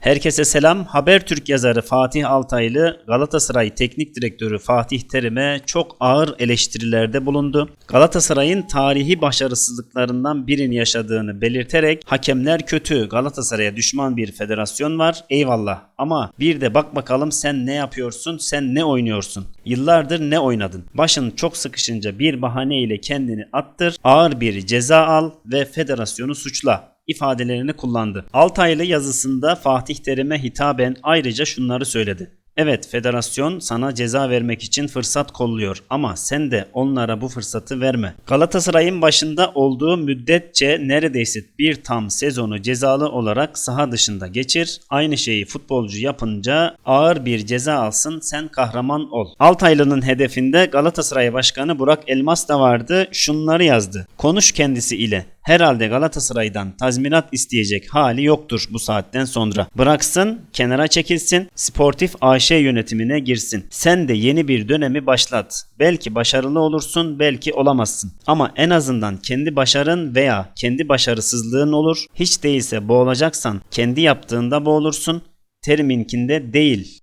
Herkese selam. Habertürk yazarı Fatih Altaylı Galatasaray Teknik Direktörü Fatih Terim'e çok ağır eleştirilerde bulundu. Galatasaray'ın tarihi başarısızlıklarından birini yaşadığını belirterek hakemler kötü, Galatasaray'a düşman bir federasyon var. Eyvallah. Ama bir de bak bakalım sen ne yapıyorsun, sen ne oynuyorsun? Yıllardır ne oynadın? Başın çok sıkışınca bir bahaneyle kendini attır, ağır bir ceza al ve federasyonu suçla ifadelerini kullandı. Altaylı yazısında Fatih Terim'e hitaben ayrıca şunları söyledi. Evet federasyon sana ceza vermek için fırsat kolluyor ama sen de onlara bu fırsatı verme. Galatasaray'ın başında olduğu müddetçe neredeyse bir tam sezonu cezalı olarak saha dışında geçir. Aynı şeyi futbolcu yapınca ağır bir ceza alsın sen kahraman ol. Altaylı'nın hedefinde Galatasaray Başkanı Burak Elmas da vardı. Şunları yazdı. Konuş kendisi ile. Herhalde Galatasaray'dan tazminat isteyecek hali yoktur bu saatten sonra. Bıraksın, kenara çekilsin, Sportif AŞ yönetimine girsin. Sen de yeni bir dönemi başlat. Belki başarılı olursun, belki olamazsın. Ama en azından kendi başarın veya kendi başarısızlığın olur. Hiç değilse boğulacaksan kendi yaptığında boğulursun. Teriminkinde değil.